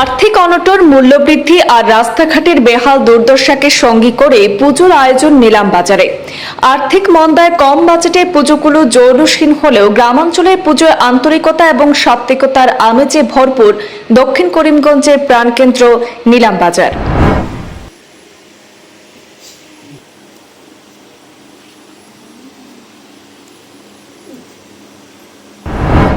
আর্থিক অনটন, মূল্যবৃদ্ধি আর রাস্তাঘাটের বেহাল দুর্দশাকে সঙ্গী করে পুজোর আয়োজন নিলাম বাজারে। আর্থিক মন্দায় কম বাজেটে পুজোগুলো জৌলুসহীন হলেও গ্রামাঞ্চলে পুজোয় আন্তরিকতা এবং সাত্ত্বিকতার আমেজে ভরপুর দক্ষিণ করিমগঞ্জের প্রাণকেন্দ্র নিলাম বাজার।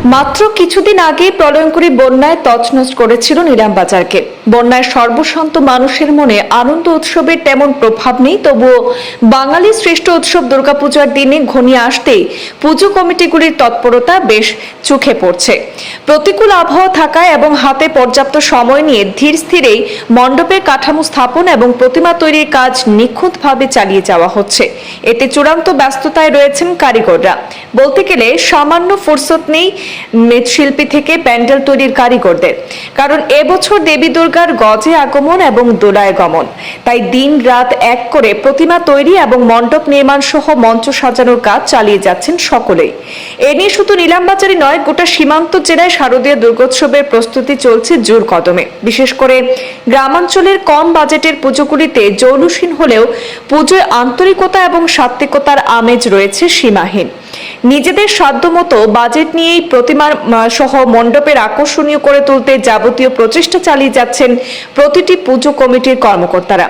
মাত্র কিছুদিন আগে প্রলয়ঙ্করী বন্যায় তছনছ করেছিল নিলাম বাজারকে বন্যায় সর্বশান্ত মানুষের মনে আনন্দ উৎসবের তেমন প্রভাব নেই, তবুও বাঙালি শ্রেষ্ঠ উৎসব দুর্গাপূজার দিনে ঘনিয়ে আসতেই পুজো কমিটিগুলির তৎপরতা বেশ চোখে পড়ছে। প্রতিকূল আবহাওয়া থাকায় এবং হাতে পর্যাপ্ত সময় নিয়ে ধীর স্থিরেই মণ্ডপের কাঠামো স্থাপন এবং প্রতিমা তৈরির কাজ নিখুঁতভাবে চালিয়ে যাওয়া হচ্ছে। এতে চূড়ান্ত ব্যস্ততায় রয়েছেন কারিগররা। বলতে গেলে সামান্য ফুরসত নেই মৃৎশিল্পী থেকে প্যান্ডেল তৈরির কারিগরদের। কারণ এবছর দেবী দুর্গার গজে আগমন এবং দোলায় গমন। তাই দিন রাত এক করে প্রতিমা তৈরি এবং মণ্ডপ নির্মাণ সহ মঞ্চ সাজানোর কাজ চালিয়ে যাচ্ছেন সকলেই। এ নিয়ে শুধু নিলামবাজারই নয়, গোটা সীমান্ত জেলায় শারদীয় দুর্গোৎসবের প্রস্তুতি চলছে জোর কদমে। বিশেষ করে গ্রামাঞ্চলের কম বাজেটের পুজোগুলিতে জৌলুসীন হলেও পুজোয় আন্তরিকতা এবং সাত্ত্বিকতার আমেজ রয়েছে সীমাহীন। নিজেদের সাধ্যমতো বাজেট নিয়েই প্রতিমার সহ মণ্ডপের আকর্ষণীয় করে তুলতে যাবতীয় প্রচেষ্টা চালিয়ে যাচ্ছেন প্রতিটি পুজো কমিটির কর্মকর্তারা।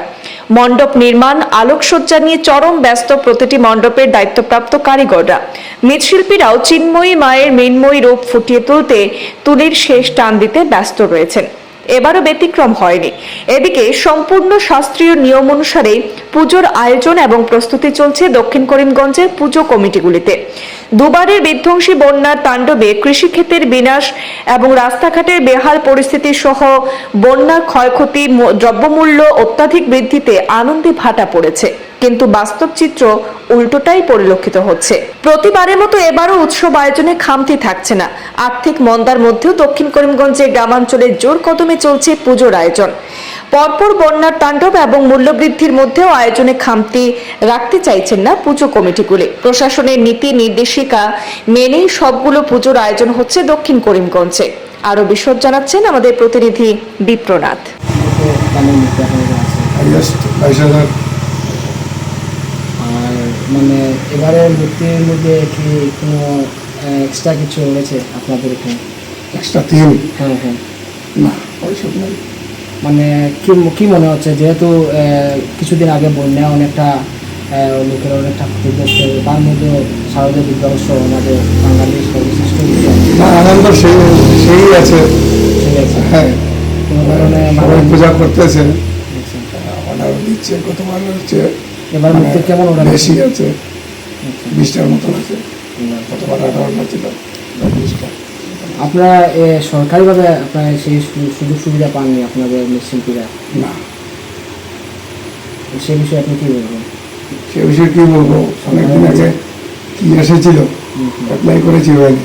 মণ্ডপ নির্মাণ, আলোকসজ্জা নিয়ে চরম ব্যস্ত প্রতিটি মণ্ডপের দায়িত্বপ্রাপ্ত কারিগররা। মৃৎশিল্পীরাও চিন্ময়ী মায়ের মৃন্ময়ী রূপ ফুটিয়ে তুলতে, তুলির শেষ টান দিতে ব্যস্ত রয়েছেন। এবারও ব্যতিক্রম হয়নি। এদিকে সম্পূর্ণ শাস্ত্রীয় নিয়ম অনুসারে পুজোর আয়োজন এবং প্রস্তুতি চলছে দক্ষিণ করিমগঞ্জের পুজো কমিটিগুলিতে। দুবারের বিধ্বংসী বন্যার তাণ্ডবে কৃষিক্ষেত্রের বিনাশ এবং রাস্তাঘাটের বেহাল পরিস্থিতি সহ বন্যার ক্ষয়ক্ষতি দ্রব্যমূল্য অত্যাধিক বৃদ্ধিতে আনন্দে ভাটা পড়েছে। কিন্তু বাস্তব চিত্র উল্টোটাই পরিলক্ষিত হচ্ছে। প্রতিবারের মতো এবারও উৎসব আয়োজনে খামতি থাকছে না। আর্থিক মন্দার মধ্যেও দক্ষিণ করিমগঞ্জের গ্রামাঞ্চলে জোর কদমে চলছে পুজোর আয়োজন। পরপর বন্যার তাণ্ডব এবং মূল্যবৃদ্ধির মধ্যেও আয়োজনে খামতি রাখতে চাইছেন না পুজো কমিটিগুলি। প্রশাসনের নীতি নির্দেশিকা মেনেই সবগুলো পুজোর আয়োজন হচ্ছে দক্ষিণ করিমগঞ্জে। আরও বিশদ জানাচ্ছেন আমাদের প্রতিনিধি বিপ্রনাথ কত দামের মধ্যে আপনাদের আছে হাইয়েস্ট বাইশ হাজার আর মানে এবারে মূর্তির মধ্যে কি কোনো এক্সট্রা কিছু রয়েছে আপনাদের এখানে? এক্সট্রা তিন হ্যাঁ হ্যাঁ। না ওইসব নেই। মানে কি কি মনে হচ্ছে? যেহেতু কিছুদিন আগে বন্যা অনেকটা লোকের অনেকটা ক্ষতিগ্রস্ত তার মধ্যে শারদীয় বিদ্যাবর্ষ আমাদের বাঙালির সর্বশ্রেষ্ঠ না আনন্দ সেই সেই আছে। ঠিক আছে। হ্যাঁ। কোনো ধরনের সবাই মানে- পূজা করতেছে। আচ্ছা। অর্ডার দিচ্ছে গতবার হচ্ছে এবার মূর্তি কেমন order বেশি? আছে। বিশটার মতন আছে। গতবার আঠারোটা ছিল আপনারা সরকারিভাবে আপনারা সেই সুযোগ সুবিধা পাননি আপনাদের শিল্পীরা না। সেই বিষয়ে আপনি কি বলবেন? সে বিষয়ে কি বলব? অনেকদিন আগে কি এসেছিল অ্যাপ্লাই করেছি হয়নি।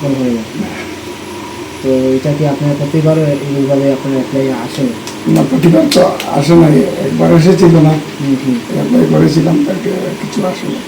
হয়ে। তো এটা কি আপনার প্রতিবারও এইভাবে আপনার অ্যাপ্লাই আসেন? না প্রতিবার তো আসে নাই একবার এসেছিল না। একবার করেছিলাম তাকে কিছু আসে না